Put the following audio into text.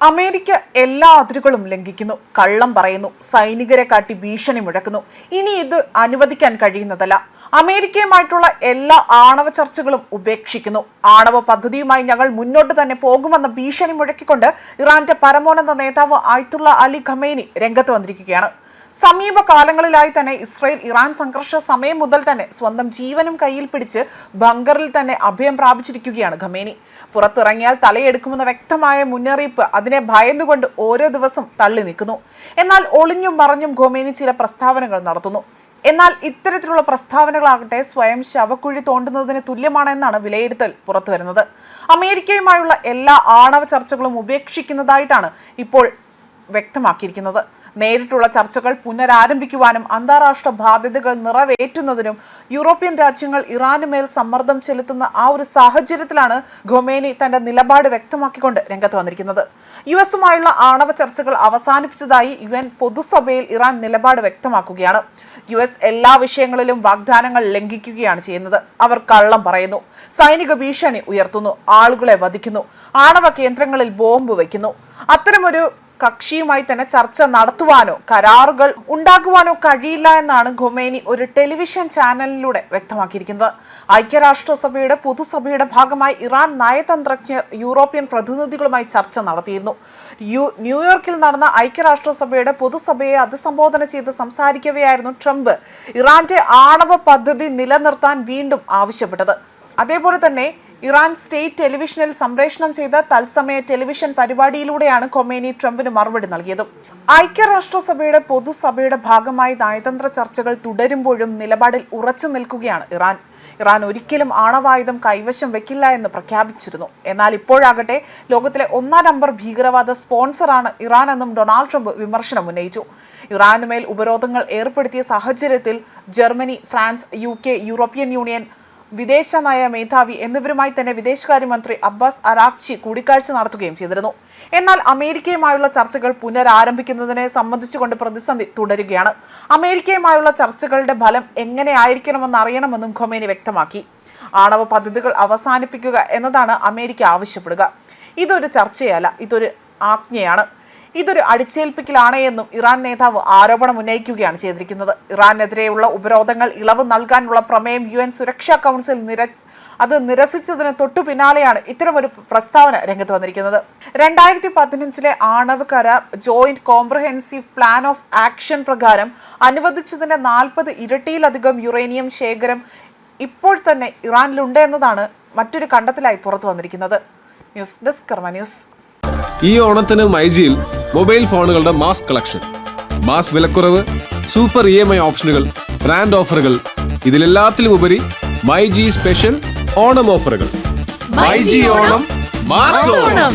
America എല്ലാ അതിരുകളും ലംഘിക്കുന്നു കള്ളം പറയുന്നു സൈനികരെ കാട്ടി ഭീഷണി മുഴക്കുന്നു. ഇനി ഇത് അനുവദിക്കാൻ കഴിയുന്നതല്ല. അമേരിക്കയുമായിട്ടുള്ള എല്ലാ ആണവ ചർച്ചകളും ഉപേക്ഷിക്കുന്നു. ആണവ പദ്ധതിയുമായി ഞങ്ങൾ മുന്നോട്ട് തന്നെ പോകുമെന്ന ഭീഷണി മുഴക്കിക്കൊണ്ട് ഇറാന്റെ പരമോന്നത നേതാവ് ആയിത്തുള്ള അലി ഖമേനി രംഗത്ത് വന്നിരിക്കുകയാണ്. സമീപകാലങ്ങളിലായി തന്നെ ഇസ്രയേൽ ഇറാൻ സംഘർഷ സമയം മുതൽ തന്നെ സ്വന്തം ജീവനും കയ്യിൽ പിടിച്ച് ബങ്കറിൽ തന്നെ അഭയം പ്രാപിച്ചിരിക്കുകയാണ് ഖമേനി. പുറത്തിറങ്ങിയാൽ തലയെടുക്കുമെന്ന വ്യക്തമായ മുന്നറിയിപ്പ് അതിനെ ഭയന്നുകൊണ്ട് ഓരോ ദിവസം തള്ളി നിൽക്കുന്നു. എന്നാൽ ഒളിഞ്ഞും മറഞ്ഞും ഖൊമേനി ചില പ്രസ്താവനകൾ നടത്തുന്നു. എന്നാൽ ഇത്തരത്തിലുള്ള പ്രസ്താവനകളാകട്ടെ സ്വയം ശവക്കുഴി തോണ്ടുന്നതിന് തുല്യമാണെന്നാണ് വിലയിരുത്തൽ പുറത്തുവരുന്നത്. അമേരിക്കയുമായുള്ള എല്ലാ ആണവ ചർച്ചകളും ഉപേക്ഷിക്കുന്നതായിട്ടാണ് ഇപ്പോൾ വ്യക്തമാക്കിയിരിക്കുന്നത്. നേരിട്ടുള്ള ചർച്ചകൾ പുനരാരംഭിക്കുവാനും അന്താരാഷ്ട്ര ബാധ്യതകൾ നിറവേറ്റുന്നതിനും യൂറോപ്യൻ രാജ്യങ്ങൾ ഇറാനു മേൽ സമ്മർദ്ദം ചെലുത്തുന്ന ആ ഒരു സാഹചര്യത്തിലാണ് ഖൊമേനി തന്റെ നിലപാട് വ്യക്തമാക്കിക്കൊണ്ട് രംഗത്ത് വന്നിരിക്കുന്നത്. യു എസുമായുള്ള ആണവ ചർച്ചകൾ അവസാനിപ്പിച്ചതായി യു എൻ പൊതുസഭയിൽ ഇറാൻ നിലപാട് വ്യക്തമാക്കുകയാണ്. യു എസ് എല്ലാ വിഷയങ്ങളിലും വാഗ്ദാനങ്ങൾ ലംഘിക്കുകയാണ് ചെയ്യുന്നത്. അവർ കള്ളം പറയുന്നു. സൈനിക ഭീഷണി ഉയർത്തുന്നു. ആളുകളെ വധിക്കുന്നു. ആണവ കേന്ദ്രങ്ങളിൽ ബോംബ് വയ്ക്കുന്നു. അത്തരമൊരു കക്ഷിയുമായി തന്നെ ചർച്ച നടത്തുവാനോ കരാറുകൾ ഉണ്ടാക്കുവാനോ കഴിയില്ല എന്നാണ് ഖൊമേനി ഒരു ടെലിവിഷൻ ചാനലിലൂടെ വ്യക്തമാക്കിയിരിക്കുന്നത്. ഐക്യരാഷ്ട്രസഭയുടെ പൊതുസഭയുടെ ഭാഗമായി ഇറാൻ നയതന്ത്രജ്ഞർ യൂറോപ്യൻ പ്രതിനിധികളുമായി ചർച്ച നടത്തിയിരുന്നു. യു ന്യൂയോർക്കിൽ നടന്ന ഐക്യരാഷ്ട്രസഭയുടെ പൊതുസഭയെ അഭിസംബോധന ചെയ്ത് സംസാരിക്കവെയായിരുന്നു ട്രംപ്. ഇറാന്റെ ആണവ പദ്ധതി നിലനിർത്താൻ വീണ്ടും ആവശ്യപ്പെട്ടത്. അതേപോലെ തന്നെ ഇറാൻ സ്റ്റേറ്റ് ടെലിവിഷനിൽ സംപ്രേഷണം ചെയ്ത തത്സമയ ടെലിവിഷൻ പരിപാടിയിലൂടെയാണ് കൊമേനി ട്രംപിന് മറുപടി നൽകിയത്. ഐക്യരാഷ്ട്രസഭയുടെ പൊതുസഭയുടെ ഭാഗമായി നയതന്ത്ര ചർച്ചകൾ തുടരുമ്പോഴും നിലപാടിൽ ഉറച്ചു നിൽക്കുകയാണ് ഇറാൻ. ഇറാൻ ഒരിക്കലും ആണവായുധം കൈവശം വെക്കില്ല എന്ന് പ്രഖ്യാപിച്ചിരുന്നു. എന്നാൽ ഇപ്പോഴാകട്ടെ ലോകത്തിലെ ഒന്നാം നമ്പർ ഭീകരവാദ സ്പോൺസറാണ് ഇറാൻ എന്നും ഡൊണാൾഡ് ട്രംപ് വിമർശനം ഉന്നയിച്ചു. ഇറാനുമേൽ ഉപരോധങ്ങൾ ഏർപ്പെടുത്തിയ സാഹചര്യത്തിൽ Germany France U European Union വിദേശ നയ മേധാവി എന്നിവരുമായി തന്നെ വിദേശകാര്യമന്ത്രി അബ്ബാസ് അറാഖ്ചി കൂടിക്കാഴ്ച നടത്തുകയും ചെയ്തിരുന്നു. എന്നാൽ അമേരിക്കയുമായുള്ള ചർച്ചകൾ പുനരാരംഭിക്കുന്നതിനെ സംബന്ധിച്ചുകൊണ്ട് പ്രതിസന്ധി തുടരുകയാണ്. അമേരിക്കയുമായുള്ള ചർച്ചകളുടെ ഫലം എങ്ങനെയായിരിക്കണമെന്ന് അറിയണമെന്നും ഖൊമേനി വ്യക്തമാക്കി. ആണവ പദ്ധതികൾ അവസാനിപ്പിക്കുക എന്നതാണ് അമേരിക്ക ആവശ്യപ്പെടുക. ഇതൊരു ചർച്ചയല്ല ഇതൊരു ആജ്ഞയാണ്. ഇതൊരു അടിച്ചേൽപ്പിക്കലാണ് എന്നും ഇറാൻ നേതാവ് ആരോപണം ഉന്നയിക്കുകയാണ് ചെയ്തിരിക്കുന്നത്. ഇറാനെതിരെയുള്ള ഉപരോധങ്ങൾ ഇളവ് നൽകാനുള്ള പ്രമേയം യു എൻ സുരക്ഷാ കൗൺസിൽ നിര അത് നിരസിച്ചതിന് തൊട്ടു പിന്നാലെയാണ് ഇത്തരമൊരു പ്രസ്താവന രംഗത്ത് വന്നിരിക്കുന്നത്. രണ്ടായിരത്തി പതിനഞ്ചിലെ ആണവ കരാർ Joint Comprehensive Plan of Action പ്രകാരം അനുവദിച്ചതിന്റെ നാൽപ്പത് ഇരട്ടിയിലധികം യുറേനിയം ശേഖരം ഇപ്പോൾ തന്നെ ഇറാനിലുണ്ട് എന്നതാണ് മറ്റൊരു കണ്ടെത്തലായി പുറത്തു വന്നിരിക്കുന്നത്. News desk Karma news. ഈ ഓണത്തിന് മൈജിയിൽ മൊബൈൽ ഫോണുകളുടെ മാസ് കളക്ഷൻ മാസ് വിലക്കുറവ് സൂപ്പർ ഇ എം ഐ ഓപ്ഷനുകൾ ബ്രാൻഡ് ഓഫറുകൾ ഇതിലെല്ലാത്തിലും ഉപരി മൈ ജി സ്പെഷ്യൽ ഓണം ഓഫറുകൾ. MyG Onam mass Onam.